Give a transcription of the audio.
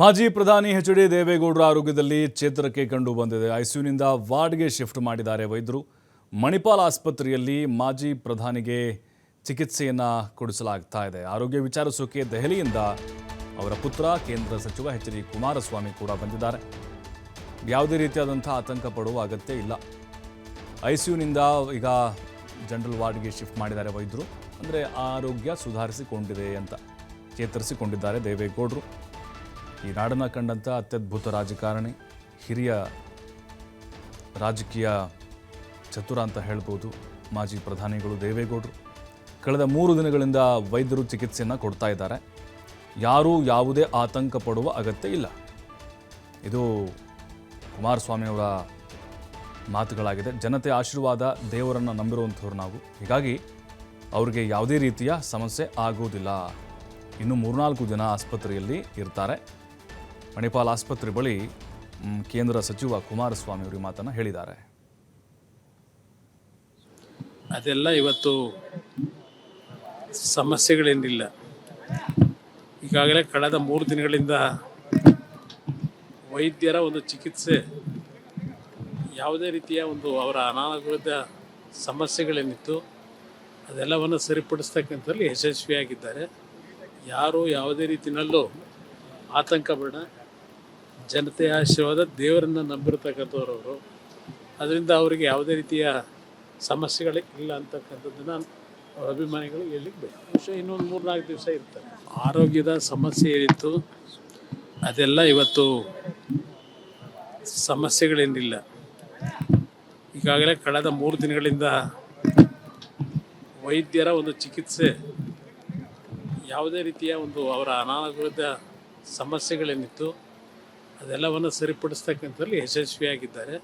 ಮಾಜಿ ಪ್ರಧಾನಿ H D ದೇವೇಗೌಡರ ಆರೋಗ್ಯದಲ್ಲಿ ಚೇತರಿಕೆ ಕಂಡು ಬಂದಿದೆ. ಐಸಿಯುನಿಂದ ವಾರ್ಡ್ಗೆ ಶಿಫ್ಟ್ ಮಾಡಿದ್ದಾರೆ ವೈದ್ಯರು. ಮಣಿಪಾಲ್ ಆಸ್ಪತ್ರೆಯಲ್ಲಿ ಮಾಜಿ ಪ್ರಧಾನಿಗೆ ಚಿಕಿತ್ಸೆಯನ್ನು ಕೊಡಿಸಲಾಗ್ತಾ ಇದೆ. ಆರೋಗ್ಯ ವಿಚಾರಿಸೋಕೆ ದೆಹಲಿಯಿಂದ ಅವರ ಪುತ್ರ ಕೇಂದ್ರ ಸಚಿವ ಎಚ್ ಡಿ ಕುಮಾರಸ್ವಾಮಿ ಕೂಡ ಬಂದಿದ್ದಾರೆ. ಯಾವುದೇ ರೀತಿಯಾದಂಥ ಆತಂಕ ಪಡುವ ಅಗತ್ಯ ಇಲ್ಲ. ಐಸಿಯುನಿಂದ ಈಗ ಜನರಲ್ ವಾರ್ಡ್ಗೆ ಶಿಫ್ಟ್ ಮಾಡಿದ್ದಾರೆ ವೈದ್ಯರು. ಅಂದರೆ ಆರೋಗ್ಯ ಸುಧಾರಿಸಿಕೊಂಡಿದೆ ಅಂತ, ಚೇತರಿಸಿಕೊಂಡಿದ್ದಾರೆ ದೇವೇಗೌಡರು. ಈ ನಾಡನ್ನು ಕಂಡಂಥ ಅತ್ಯದ್ಭುತ ರಾಜಕಾರಣಿ, ಹಿರಿಯ ರಾಜಕೀಯ ಚತುರ ಅಂತ ಹೇಳ್ಬೋದು ಮಾಜಿ ಪ್ರಧಾನಿಗಳು ದೇವೇಗೌಡರು. ಕಳೆದ ಮೂರು ದಿನಗಳಿಂದ ವೈದ್ಯರು ಚಿಕಿತ್ಸೆಯನ್ನು ಕೊಡ್ತಾ ಇದ್ದಾರೆ. ಯಾರೂ ಯಾವುದೇ ಆತಂಕ ಪಡುವ ಅಗತ್ಯ ಇಲ್ಲ. ಇದು ಕುಮಾರಸ್ವಾಮಿಯವರ ಮಾತುಗಳಾಗಿದೆ. ಜನತೆ ಆಶೀರ್ವಾದ ದೇವರನ್ನು ನಂಬಿರುವಂಥವ್ರು ನಾವು. ಹೀಗಾಗಿ ಅವರಿಗೆ ಯಾವುದೇ ರೀತಿಯ ಸಮಸ್ಯೆ ಆಗೋದಿಲ್ಲ ಇನ್ನು ಮೂರ್ನಾಲ್ಕು ಜನ ಆಸ್ಪತ್ರೆಯಲ್ಲಿ ಇರ್ತಾರೆ. ಮಣಿಪಾಲ್ ಆಸ್ಪತ್ರೆ ಬಳಿ ಕೇಂದ್ರ ಸಚಿವ ಕುಮಾರಸ್ವಾಮಿ ಅವರು ಮಾತನ್ನು ಹೇಳಿದ್ದಾರೆ. ಅದೆಲ್ಲ ಇವತ್ತು ಸಮಸ್ಯೆಗಳೇನಿಲ್ಲ. ಈಗಾಗಲೇ ಕಳೆದ ಮೂರು ದಿನಗಳಿಂದ ವೈದ್ಯರ ಒಂದು ಚಿಕಿತ್ಸೆ, ಯಾವುದೇ ರೀತಿಯ ಒಂದು ಅವರ ಅನಾನುಕೂಲದ ಸಮಸ್ಯೆಗಳೇನಿತ್ತು, ಅದೆಲ್ಲವನ್ನು ಸರಿಪಡಿಸ್ತಕ್ಕಂಥಲ್ಲಿ ಯಶಸ್ವಿಯಾಗಿದ್ದಾರೆ. ಯಾರು ಯಾವುದೇ ರೀತಿಯಲ್ಲೂ ಆತಂಕ ಬೇಡ. ಜನತೆಯ ಆಶೀರ್ವಾದ ದೇವರನ್ನು ನಂಬಿರ್ತಕ್ಕಂಥವ್ರವರು. ಅದರಿಂದ ಅವರಿಗೆ ಯಾವುದೇ ರೀತಿಯ ಸಮಸ್ಯೆಗಳೇ ಇಲ್ಲ ಅಂತಕ್ಕಂಥದ್ದನ್ನು ಅವ್ರ ಅಭಿಮಾನಿಗಳು ಹೇಳಲಿಕ್ಕೆ ಬೇಕು ಬಹುಶಃ ಇನ್ನೊಂದು ಮೂರು ನಾಲ್ಕು ದಿವಸ ಇರ್ತಾರೆ. ಆರೋಗ್ಯದ ಸಮಸ್ಯೆ ಏನಿತ್ತು, ಅದೆಲ್ಲ ಇವತ್ತು ಸಮಸ್ಯೆಗಳೇನಿಲ್ಲ. ಈಗಾಗಲೇ ಕಳೆದ ಮೂರು ದಿನಗಳಿಂದ ವೈದ್ಯರ ಒಂದು ಚಿಕಿತ್ಸೆ, ಯಾವುದೇ ರೀತಿಯ ಒಂದು ಅವರ ಅನಾರೋಗ್ಯದ ಸಮಸ್ಯೆಗಳೇನಿತ್ತು ಅದೆಲ್ಲವನ್ನು ಸರಿಪಡಿಸ್ತಕ್ಕಂಥಲ್ಲಿ ಯಶಸ್ವಿಯಾಗಿದ್ದಾರೆ.